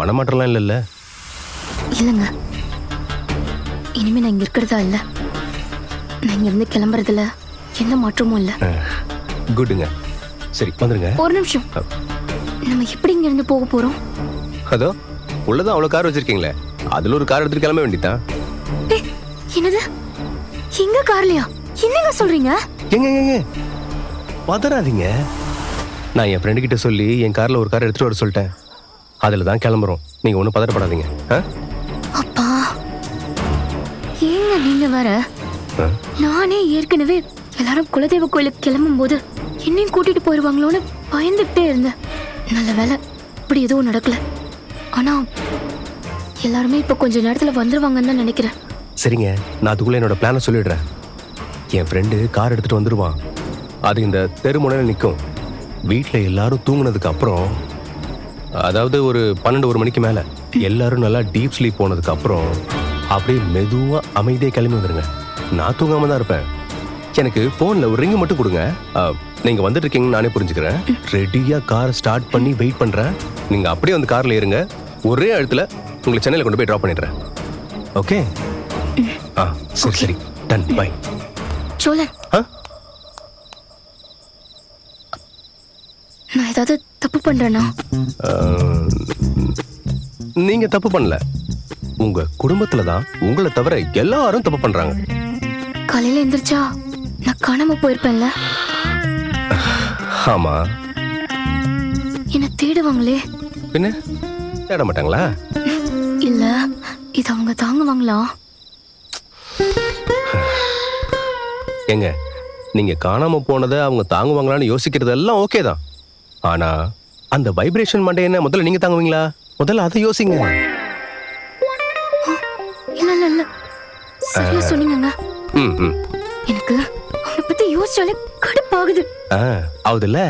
பணமாற்றலாம் இல்லைல்ல? இல்லைங்க. இனிமே நான் இங்க இருக்கிறதா இல்ல? நான் இங்க இருந்து கிளம்புறதுல எந்த மாற்றமும் இல்ல. குட்டுங்க. சரி வந்துருங்க. ஒரு நிமிஷம். நம்ம எப்படி இங்க இருந்து போக போறோம்? அதோ உள்ளதான் அவ்வளோ கார் வச்சிருக்கீங்களே. அதில் ஒரு கார் எடுத்துட்டு கிளம்ப வேண்டியதான் ஏய், என்னது? எங்க கார்லயா? என்னங்க சொல்றீங்க? எங்க எங்க, எங்க பதறாதீங்க. நான் என் ஃப்ரெண்டு கிட்ட சொல்லி என் கார்ல ஒரு கார் எடுத்துட்டு வர சொல்லிட்டேன். அதில் தான் கிளம்புறோம். நீங்க ஒன்றும் பதறப்படாதீங்க ஆ? அப்பா. ஏங்க நீங்க ஆ? நானே ஏற்கனவே எல்லாரும் குலதெய்வ கோயிலுக்கு கிளம்பும் போது என்னையும் கூட்டிட்டு போயிருவாங்களோன்னு பயந்துகிட்டே இருந்தேன். நல்ல வேலை இப்படி எதுவும் நடக்கல. ஆனா எல்லாருமே இப்ப கொஞ்ச நேரத்துல வந்துருவாங்கன்னு தான் நினைக்கிறேன். சரிங்க நான் அதுக்குள்ள என்னோட பிளானை சொல்லிடுறேன். என் ஃப்ரெண்டு கார் எடுத்துட்டு வந்துருவான். அது இந்த தெருமுனையில் நிற்கும் வீட்டில் எல்லாரும் தூங்குனதுக்கு அப்புறம் அதாவது ஒரு பன்னெண்டு ஒரு மணிக்கு மேலே. எல்லாரும் நல்லா டீப் ஸ்லீப் போனதுக்கு அப்புறம் அப்படியே மெதுவாக அமைதியாக கிளம்பி வந்துருங்க. நான் தூங்காம தான் இருப்பேன். எனக்கு ஃபோனில் ஒரு ரிங்கு மட்டும் கொடுங்க. ஆ, நீங்க வந்துட்டு இருக்கீங்கன்னு நானே புரிஞ்சுக்கிறேன். ரெடியாக காரை ஸ்டார்ட் பண்ணி வெயிட் பண்ணுறேன் நீங்கள் அப்படியே வந்து காரில் ஏறுங்க. ஒரே இடத்துல உங்களை சென்னையில் கொண்டு போய் ட்ராப் பண்ணிடுறேன். ஓகே ஆ சரி சரி. Done bye Cholan. ஆ? நான் ஏதாவது தப்பு பண்றேனா? நீங்க தப்பு பண்ணல. உங்க குடும்பத்துல தான் உங்களை தவிர எல்லாரும் தப்பு பண்றாங்க. காலையில எந்திரிச்சா நான் காணாம போயிருப்பேன்ல? ஆமா. என்ன தேடுவாங்களே? பின்ன? தேட மாட்டாங்களா? இல்ல இது அவங்க தாங்குவாங்களா? ஏங்க நீங்க காணாம போனதை அவங்க தாங்குவாங்களான்னு யோசிக்கிறது எல்லாம் ஓகே தான். ஆனா அந்த வைப்ரேஷன் மண்டை என்ன? முதல்ல நீங்க தாங்குவீங்களா? முதல்ல அதை யோசிங்க. இல்ல இல்ல இல்ல. சரியா எனக்கு அவனை பத்தி யோசிச்சாலே கடுப்பாகுது. ஆகுதுல்ல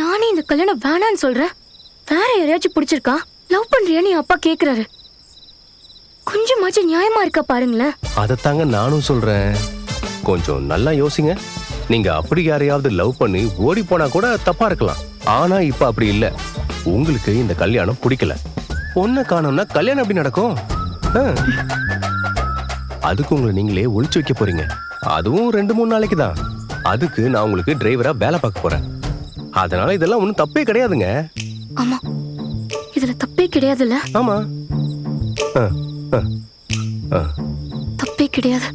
நானே இந்த கல்யாணம் வேணான்னு சொல்றேன். வேற யாரையாச்சும் பிடிச்சிருக்கா? லவ் பண்றியான்னு என் அப்பா கேக்குறாரு. கொஞ்சமாச்சும் நியாயமா இருக்கா பாருங்களேன். அதைத்தாங்க நானும் சொல்றேன். கொஞ்சம் நல்லா யோசிங்க. நீங்க அப்படி யாரையாவது லவ் பண்ணி ஓடி போனா கூட தப்பா இருக்கலாம். ஆனா இப்ப அப்படி இல்ல. உங்களுக்கு இந்த கல்யாணம் பிடிக்கல. பொண்ணை காணோம்னா கல்யாணம் எப்படி நடக்கும். அதுக்கு உங்களை நீங்களே ஒளிச்சு வைக்க போறீங்க. அதுவும் ரெண்டு மூணு நாளைக்கு தான். அதுக்கு நான் உங்களுக்கு டிரைவரா வேலை பார்க்க போறேன். அதனால இதெல்லாம் ஒன்றும் தப்பே கிடையாதுங்க. ஆமா. இதுல தப்பே கிடையாதுல்ல? ஆமா. தப்பே கிடையாது.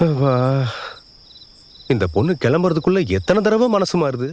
ஆமா. இந்த பொண்ணு கிளம்புறதுக்குள்ள எத்தனை தடவை மனசு மாறுது?